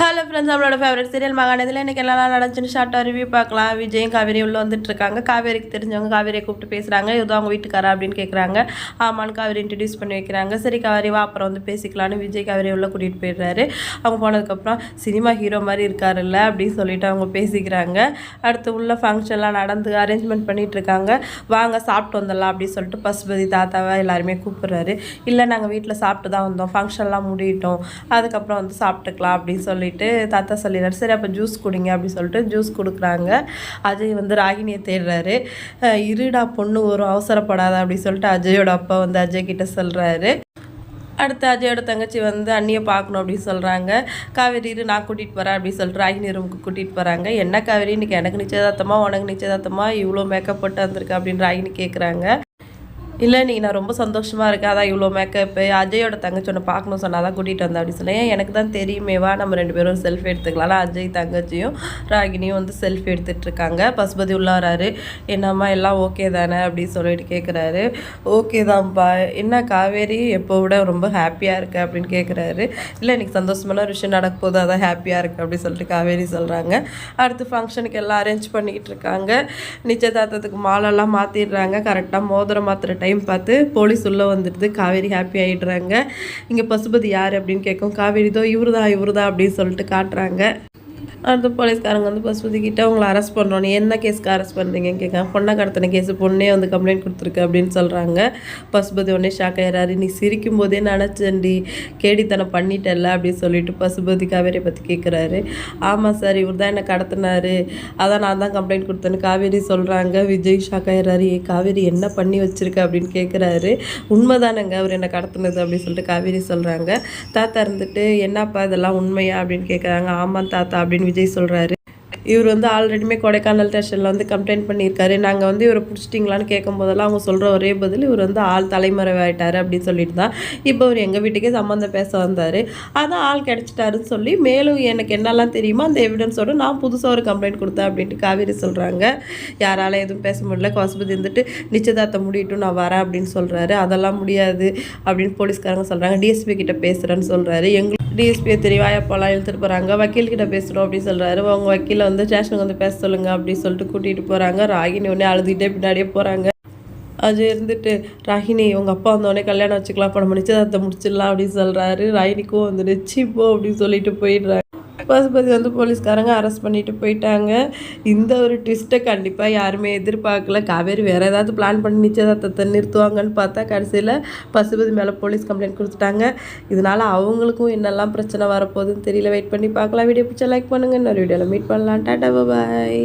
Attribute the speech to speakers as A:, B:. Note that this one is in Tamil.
A: ஹலோ ஃப்ரெண்ட்ஸ் நம்மளோட ஃபேவரட் சீரியல் மகாநதியில் இன்றைக்கி எல்லாம் நடந்துச்சுன்னு ஷார்ட்டாக ரிவ்யூ பார்க்கலாம். விஜயும் காவேரி உள்ளே வந்துட்டு இருக்காங்க காவேரிக்கு தெரிஞ்சவங்க காவேரியை கூப்பிட்டு பேசுகிறாங்க இதுதான் அவங்க வீட்டுக்காரா அப்படின்னு கேட்குறாங்க ஆமான்னு காவேரி இன்ட்ரடியூஸ் பண்ணி வைக்கிறாங்க. சரி காவேரி வா அப்புறம் வந்து பேசிக்கலான்னு விஜய் காவேரி உள்ளே கூட்டிகிட்டு போயிடுறாரு. அவங்க போனதுக்கப்புறம் சினிமா ஹீரோ மாதிரி இருக்காருல்ல அப்படின்னு சொல்லிட்டு அவங்க பேசிக்கிறாங்க. அடுத்து உள்ள ஃபங்க்ஷன்லாம் நடந்து அரேஞ்ச்மெண்ட் பண்ணிகிட்டு இருக்காங்க வாங்க சாப்பிட்டு வந்துடலாம் அப்படின்னு சொல்லிட்டு பசுபதி தாத்தாவை எல்லாருமே கூப்பிட்றாரு. இல்லை நாங்கள் வீட்டில் சாப்பிட்டு தான் வந்தோம் ஃபங்க்ஷன்லாம் முடியிட்டோம். அதுக்கப்புறம் வந்து சாப்பிட்டுக்கலாம் அப்படின்னு சொல்லிட்டு தாத்தா சொல்லிடுறாரு சரி அப்போ ஜூஸ் குடிங்க அப்படின்னு சொல்லிட்டு ஜூஸ் கொடுக்குறாங்க. அஜய் வந்து ராகினியை தேடுறாரு. இருடா பொண்ணு ஒரு அவசரப்படாத அப்படின்னு சொல்லிட்டு அஜயோட அப்பா வந்து அஜய் கிட்ட சொல்கிறாரு அடுத்து அஜயோட தங்கச்சி வந்து அண்ணியை பார்க்கணும் அப்படின்னு சொல்கிறாங்க காவேரி இரு நான் கூட்டிகிட்டு போகிறேன் அப்படின்னு சொல்லிட்டு ராகினி ரூமுக்கு கூட்டிகிட்டு போகிறாங்க என்ன காவேரி இன்றைக்கி எனக்கு நிச்சயதார்த்தமாக உனக்கு நிச்சயதார்த்தமாக இவ்வளோ மேக்கப் போட்டு வந்திருக்கு அப்படின்னு ராகினி கேட்குறாங்க இல்லை நீ நான் ரொம்ப சந்தோஷமாக இருக்கேன் அதான் இவ்வளோ மேக்கப்பு அஜயோட தங்கச்சி ஒன்று பார்க்கணும் சொன்னால் தான் கூட்டிகிட்டு வந்தேன் அப்படின்னு சொன்னேன். எனக்கு தான் தெரியுமேவா நம்ம ரெண்டு பேரும் செல்ஃபி எடுத்துக்கலாம் அஜய் தங்கச்சியும் ராகினியும் வந்து செல்ஃபி எடுத்துட்டு இருக்காங்க. பசுபதி உள்ளாராரு என்னம்மா எல்லாம் ஓகே தானே அப்படின்னு சொல்லிட்டு கேட்குறாரு ஓகே தான்ப்பா. என்ன காவேரி எப்போ விட ரொம்ப ஹாப்பியாக இருக்கு அப்படின்னு கேட்குறாரு இல்லை எனக்கு சந்தோஷமான ஒரு விஷயம் நடக்க போது அதான் ஹாப்பியாக இருக்குது அப்படின்னு சொல்லிட்டு காவேரி சொல்கிறாங்க அடுத்து ஃபங்க்ஷனுக்கு எல்லாம் அரேஞ்ச் பண்ணிக்கிட்டு இருக்காங்க. நிச்சயதார்த்தத்துக்கு மாலெல்லாம் மாற்றிடுறாங்க கரெக்டாக மோதிரம் மாத்திர டைம் பார்த்து போலீஸ் உள்ளே வந்துடுது. காவேரி ஹாப்பி ஆகிடுறாங்க இங்கே பசுபதி யார் அப்படின்னு கேட்கும். காவேரி இதோ இவருதா இவருதா அப்படின்னு சொல்லிட்டு காட்டுறாங்க. அடுத்து போலீஸ்காரங்க வந்து பசுபதிக்கிட்ட அவங்கள உங்களை அரெஸ்ட் பண்ணுறோம் நீ என்ன கேஸ்க்கு அரெஸ்ட் பண்ணுறீங்கன்னு கேட்க பொண்ணை கடத்தின கேஸ் பொண்ணே வந்து கம்ப்ளைண்ட் கொடுத்துருக்கு அப்படின்னு சொல்கிறாங்க பசுபதி உடனே ஷாக் ஆயிடுறாரு. நீ சிரிக்கும் போதே நினச்சேன்டி. கேடித்தனம் பண்ணிட்டல அப்படின்னு சொல்லிட்டு பசுபதி காவேரியை பற்றி கேட்குறாரு. ஆமாம் சார் இவர் தான் என்னை கடத்தினாரு. அதான் நான் தான் கம்ப்ளைண்ட் கொடுத்தேன்னு காவேரி சொல்கிறாங்க விஜய் ஷாக் ஆயிடுறாரு. ஏ காவேரி என்ன பண்ணி வச்சிருக்க அப்படின்னு கேட்குறாரு. உண்மைதானங்க அவர் என்னை கடத்தினது அப்படின்னு சொல்லிட்டு காவேரி சொல்கிறாங்க தாத்தா இருந்துட்டு என்னப்பா இதெல்லாம் உண்மையா? அப்படின்னு கேட்குறாங்க. ஆமாம் தாத்தா அப்படின்னு விஜய் சொல்கிறாரு இவர் வந்து ஆல்ரெடியுமே கொடைக்கானல் ஸ்டேஷனில் வந்து கம்ப்ளைண்ட் பண்ணியிருக்காரு. நாங்கள் வந்து இவரை பிடிச்சிட்டிங்களான்னு கேட்கும் போதெல்லாம் அவங்க சொல்கிற ஒரே பதில் இவர் வந்து ஆள் தலைமறைவாயிட்டார் அப்படின்னு சொல்லிட்டு தான் இப்போ அவர் எங்கள் வீட்டுக்கே சம்மந்தம் பேச வந்தார். அதான் ஆள் கிடச்சிட்டாருன்னு சொல்லி மேலும் எனக்கு என்னெல்லாம் தெரியுமோ அந்த எவிடன்ஸோடு நான் புதுசாக ஒரு கம்ப்ளைண்ட் கொடுத்தேன் அப்படின்ட்டு காவேரி சொல்கிறாங்க யாரால எதுவும் பேச முடியல. கௌசபதி இருந்துட்டு நிச்சயதார்த்தம் முடியட்டும் நான் வரேன் அப்படின்னு சொல்கிறாரு அதெல்லாம் முடியாது அப்படின்னு போலீஸ்காரங்க சொல்கிறாங்க டிஎஸ்பி கிட்ட பேசுகிறேன்னு சொல்கிறாரு எங்களுக்கு டிஎஸ்பியை தெரிவாயா போலாம் இழுத்துட்டு போகிறாங்க வக்கீல்கிட்ட பேசுகிறோம் அப்படின்னு சொல்கிறாரு அவங்க வக்கீலை வந்து ஸ்டேஷனுக்கு வந்து பேச சொல்லுங்க அப்படின்னு சொல்லிட்டு கூட்டிகிட்டு போகிறாங்க ராகினி உடனே அழுதுகிட்டே பின்னாடியே போகிறாங்க அது இருந்துட்டு ராகினி உங்கள் அப்பா வந்தோடனே கல்யாணம் வச்சுக்கலாம் இப்போ நம்ம நிச்சயதார்த்தம் முடிச்சிடலாம் அப்படின்னு சொல்கிறாரு ராகினிக்கும் வந்துட்டு "சீ போ அப்படின்னு சொல்லிட்டு போயிடுறாங்க. பசுபதி வந்து போலீஸ்காரங்க அரெஸ்ட் பண்ணிட்டு போயிட்டாங்க. இந்த ஒரு ட்விஸ்ட்டை கண்டிப்பாக யாருமே எதிர்பார்க்கல. காவேரி வேறு ஏதாவது பிளான் பண்ணி நிச்சயதார்த்தத்தை நிறுத்துவாங்கன்னு பார்த்தா கடைசியில் பசுபதி மேலே போலீஸ் கம்ப்ளைண்ட் கொடுத்துட்டாங்க. இதனால் அவங்களுக்கும் என்னெல்லாம் பிரச்சனை வரப்போகுதுன்னு தெரியல. வெயிட் பண்ணி பார்க்கலாம். வீடியோ பிடிச்சா லைக் பண்ணுங்கள் இன்னொரு வீடியோவில் மீட் பண்ணலாம். டாட்டா பாய்